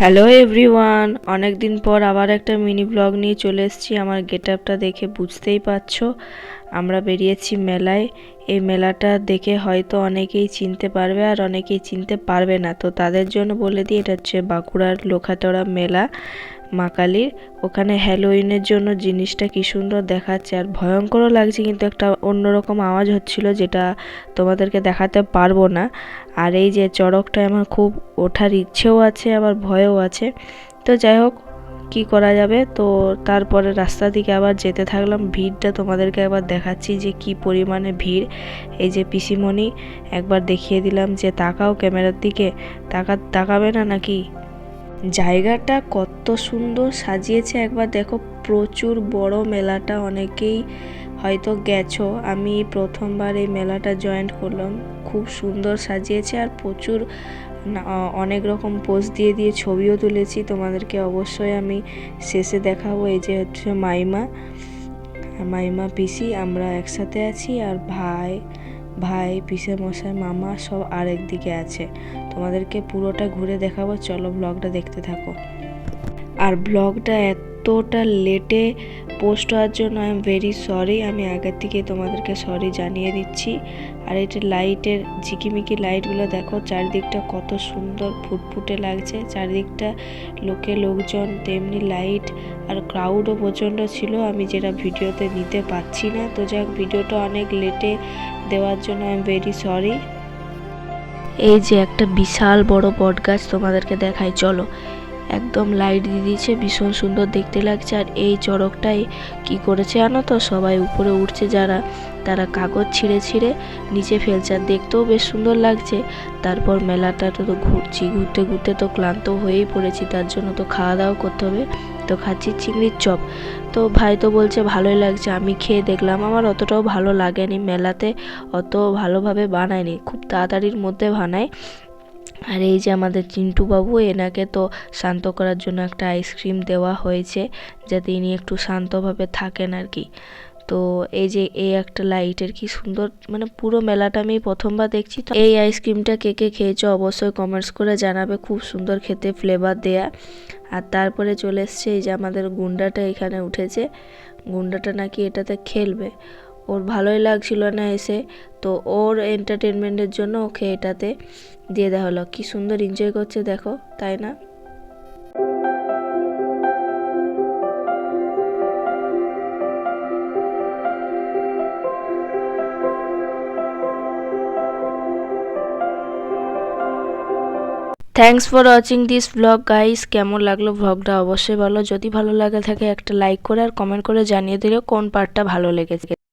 Hello everyone অনেক দিন পর আবার একটা মিনি ব্লগ নিয়ে চলে এসেছি। আমার গেট আপটা দেখে বুঝতেই পারছ। আমরা বেরিয়েছি মেলায়। এই মেলাটা দেখে হয়তো অনেকেই চিনতে পারবে আর অনেকেই চিনতে পারবে না। তো তাদের জন্য বলে দিই, এটা হচ্ছে বাঁকুড়ার লোখাতড়া মেলা মা কালীর। ওখানে হ্যালোইনের জন্য জিনিসটা কি সুন্দর দেখাচ্ছে আর ভয়ঙ্করও লাগছে, কিন্তু একটা অন্যরকম আওয়াজ হচ্ছিল যেটা তোমাদেরকে দেখাতে পারব না। আর এই যে চড়কটা আমার খুব ওঠার ইচ্ছেও আছে, আবার ভয়ও আছে। তো যাই হোক কী করা যাবে? তো তারপরে রাস্তা দিকে আবার যেতে থাকলাম। ভিড়টা তোমাদেরকে একবার দেখাচ্ছি যে কি পরিমাণে ভিড়। এই যে পিসিমণি, একবার দেখিয়ে দিলাম যে তাকাও ক্যামেরার দিকে। তাকা, তাকাবে না নাকি? জায়গাটা কত সুন্দর সাজিয়েছে। একবার দেখো, প্রচুর বড় মেলাটা অনেকেই হয়তো গেছো। আমি প্রথমবার এই মেলাটা জয়েন্ট করলাম। খুব সুন্দর সাজিয়েছে আর প্রচুর অনেক রকম পোজ দিয়ে দিয়ে ছবিও তুলেছি। তোমাদেরকে অবশ্যই আমি শেষে দেখাবো এই যে হচ্ছে মাইমা। মাইমা পিসি, আমরা একসাথে আছি আর ভাই ভাই, পিসে মশাই, মামা সব আরেক দিকে আছে। তোমাদেরকে পুরোটা ঘুরে দেখাবো, চলো ব্লগটা দেখতে থাকো। আর ব্লগটা এতটা লেটে পোস্ট হওয়ার জন্য আই এম ভেরি সরি। আমি আগের থেকে তোমাদেরকে সরি জানিয়ে দিচ্ছি। আর এটা লাইটের ঝিকিমিকি লাইটগুলো দেখো, চারিদিকটা কত সুন্দর ফুটফুটে লাগছে। চারিদিকটা লোকে লোকজন, তেমনি লাইট আর ক্রাউডও প্রচণ্ড ছিল। আমি যেটা ভিডিওতে নিতে পারছি না। তো যাক, ভিডিওটা অনেক লেটে দেওয়ার জন্য আই এম ভেরি সরি। এই যে একটা বিশাল বড় বট গাছ তোমাদেরকে দেখাই, চলো। একদম লাইট দিয়ে দিয়েছে, ভীষণ সুন্দর দেখতে লাগছে। আর এই চড়কটাই কি করেছে জানো তো? সবাই উপরে উঠছে যারা, তারা কাগজ ছিঁড়ে ছিঁড়ে নিচে ফেলছে। আর দেখতেও বেশ সুন্দর লাগছে। তারপর মেলাটা তো ঘুরছি, ঘুরতে ঘুরতে তো ক্লান্ত হয়েই পড়েছি, তার জন্য তো খাওয়া দাওয়া করতে হবে। তো খাচ্ছি চিংড়ির চপ। তো ভাই তো বলছে, ভালোই লাগছে, আমি খেয়ে দেখলাম, আমার অতটাও ভালো লাগেনি। মেলাতে অত ভালোভাবে বানায়নি, খুব তাড়াতাড়ির মধ্যে বানায়। আর এই যে আমাদের চিন্টু বাবু এনাকে তো শান্ত করার জন্য একটা আইসক্রিম দেওয়া হয়েছে, যাতে ইনি একটু শান্তভাবে থাকেন আর কি। তো এই যে এই একটা লাইটের কি সুন্দর মানে পুরো মেলাটা আমি প্রথমবার দেখছি, তো এই আইসক্রিমটা কে কে খেয়েছো অবশ্যই কমেন্টস করে জানাবে, খুব সুন্দর খেতে ফ্লেভার দেয়া। আর তারপরে চলে এসছে এই যে আমাদের গুন্ডাটা এখানে উঠেছে, গুন্ডাটা নাকি এটাতে খেলবে। ওর ভালোই লাগছিল না এসে তো ওর এন্টারটেনমেন্টের জন্য ওকে এটাতে দিয়ে দেওয়া হলো। কি সুন্দর এনজয় করছে দেখো, তাই না? Thanks for watching this vlog guys কেমন লাগল ব্লগটা অবশ্যই বলো। যদি ভালো লাগে থাকে একটা লাইক করে আর কমেন্ট করে জানিয়ে দিলে কোন পার্টটা ভালো লেগেছে।